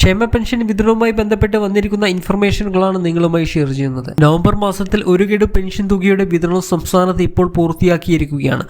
ക്ഷേമ പെൻഷൻ വിതരണവുമായി ബന്ധപ്പെട്ട് വന്നിരിക്കുന്ന ഇൻഫർമേഷനുകളാണ് നിങ്ങളുമായി ഷെയർ ചെയ്യുന്നത്. നവംബർ മാസത്തിൽ ഒരു ഗഡു പെൻഷൻ തുകയുടെ വിതരണം സംസ്ഥാനത്ത് ഇപ്പോൾ പൂർത്തിയാക്കിയിരിക്കുകയാണ്.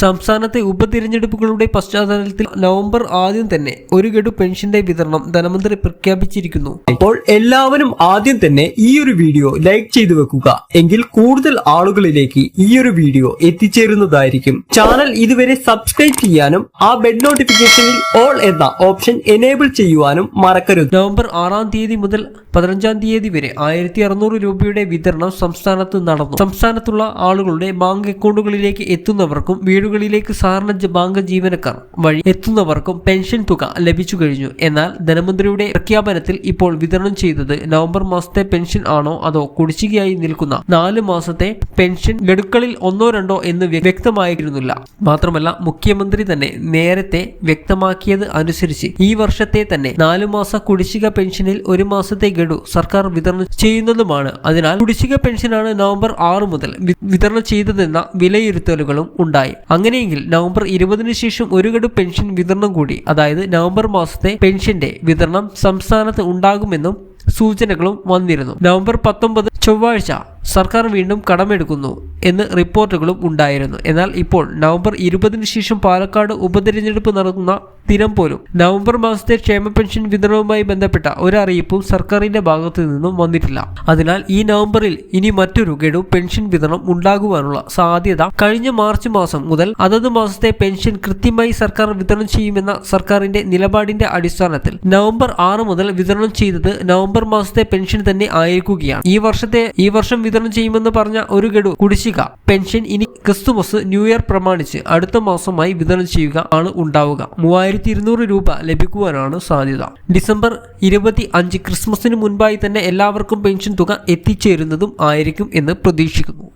സംസ്ഥാനത്തെ ഉപതിരഞ്ഞെടുപ്പുകളുടെ പശ്ചാത്തലത്തിൽ നവംബർ ആദ്യം തന്നെ ഒരു ഗഡു പെൻഷന്റെ വിതരണം ധനമന്ത്രി പ്രഖ്യാപിച്ചിരിക്കുന്നു. അപ്പോൾ എല്ലാവരും ആദ്യം തന്നെ ഈ ഒരു വീഡിയോ ലൈക്ക് ചെയ്തു വെക്കുക. എങ്കിൽ കൂടുതൽ ആളുകളിലേക്ക് ഈ ഒരു വീഡിയോ എത്തിച്ചേരുന്നതായിരിക്കും. ചാനൽ ഇതുവരെ സബ്സ്ക്രൈബ് ചെയ്യാനും ആ ബെഡ് നോട്ടിഫിക്കേഷനിൽ ഓൾ എന്ന ഓപ്ഷൻ എനേബിൾ ചെയ്യുവാനും മറക്കരുത്. നവംബർ ആറാം തീയതി മുതൽ പതിനഞ്ചാം തീയതി വരെ ആയിരത്തി അറുന്നൂറ് രൂപയുടെ വിതരണം സംസ്ഥാനത്ത് നടന്നു. സംസ്ഥാനത്തുള്ള ആളുകളുടെ ബാങ്ക് അക്കൗണ്ടുകളിലേക്ക് എത്തുന്നവർക്കും വീടുകളിലേക്ക് സാധാരണ ബാങ്ക് ജീവനക്കാർ വഴി എത്തുന്നവർക്കും പെൻഷൻ തുക ലഭിച്ചു കഴിഞ്ഞു. എന്നാൽ ധനമന്ത്രിയുടെ പ്രഖ്യാപനത്തിൽ ഇപ്പോൾ വിതരണം ചെയ്തത് നവംബർ മാസത്തെ പെൻഷൻ ആണോ അതോ കുടിശ്ശികയായി നിൽക്കുന്ന നാല് മാസത്തെ പെൻഷൻ ഗഡുക്കളിൽ ഒന്നോ രണ്ടോ എന്ന് വ്യ- വ്യക്തമായിരുന്നില്ല. മാത്രമല്ല മുഖ്യമന്ത്രി തന്നെ നേരത്തെ വ്യക്തമാക്കിയത് അനുസരിച്ച് ഈ വർഷത്തെ തന്നെ നാലു മാസ കുടിശ്ശിക പെൻഷനിൽ ഒരു മാസത്തെ ഗഡു സർക്കാർ വിതരണം ചെയ്യുന്നതുമാണ്. അതിനാൽ കുടിശ്ശിക പെൻഷനാണ് നവംബർ ആറ് മുതൽ വിതരണം ചെയ്തതെന്ന വിലയിരുത്തലുകളും ഉണ്ടായി. അങ്ങനെയെങ്കിൽ നവംബർ ഇരുപതിനു ശേഷം ഒരു ഗഡു പെൻഷൻ വിതരണം കൂടി അതായത് നവംബർ മാസത്തെ പെൻഷന്റെ വിതരണം സംസ്ഥാനത്ത് ഉണ്ടാകുമെന്നും സൂചനകളും വന്നിരുന്നു. നവംബർ പത്തൊമ്പത് ചൊവ്വാഴ്ച സർക്കാർ വീണ്ടും കടമെടുക്കുന്നു എന്ന് റിപ്പോർട്ടുകളും ഉണ്ടായിരുന്നു. എന്നാൽ ഇപ്പോൾ നവംബർ ഇരുപതിന് ശേഷം പാലക്കാട് ഉപതെരഞ്ഞെടുപ്പ് നടക്കുന്ന ദിനം പോലും നവംബർ മാസത്തെ ക്ഷേമ പെൻഷൻ വിതരണവുമായി ബന്ധപ്പെട്ട ഒരറിയിപ്പും സർക്കാരിന്റെ ഭാഗത്തു നിന്നും വന്നിട്ടില്ല. അതിനാൽ ഈ നവംബറിൽ ഇനി മറ്റൊരു ഗഡു പെൻഷൻ വിതരണം ഉണ്ടാകുവാനുള്ള സാധ്യത കഴിഞ്ഞ മാർച്ച് മാസം മുതൽ അതത് മാസത്തെ പെൻഷൻ കൃത്യമായി സർക്കാർ വിതരണം ചെയ്യുമെന്ന സർക്കാരിന്റെ നിലപാടിന്റെ അടിസ്ഥാനത്തിൽ നവംബർ ആറ് മുതൽ വിതരണം ചെയ്തത് നവംബർ മാസത്തെ പെൻഷൻ തന്നെ ആയിരിക്കുകയാണ്. ഈ വർഷത്തെ ഈ വർഷം വിതരണം ചെയ്യുമെന്ന് പറഞ്ഞ ഒരു ഗഡു കുടിശ്ശിക. പെൻഷൻ ഇനി ക്രിസ്തുമസ് ന്യൂ ഇയർ പ്രമാണിച്ച് അടുത്ത മാസമായി വിതരണം ചെയ്യുക ആണ് ഉണ്ടാവുക. മൂവായിരത്തി ഇരുന്നൂറ് രൂപ ലഭിക്കുവാനാണ് സാധ്യത. ഡിസംബർ ഇരുപത്തി അഞ്ച് ക്രിസ്മസിന് മുൻപായി തന്നെ എല്ലാവർക്കും പെൻഷൻ തുക എത്തിച്ചേരുന്നതും ആയിരിക്കും എന്ന് പ്രതീക്ഷിക്കുന്നു.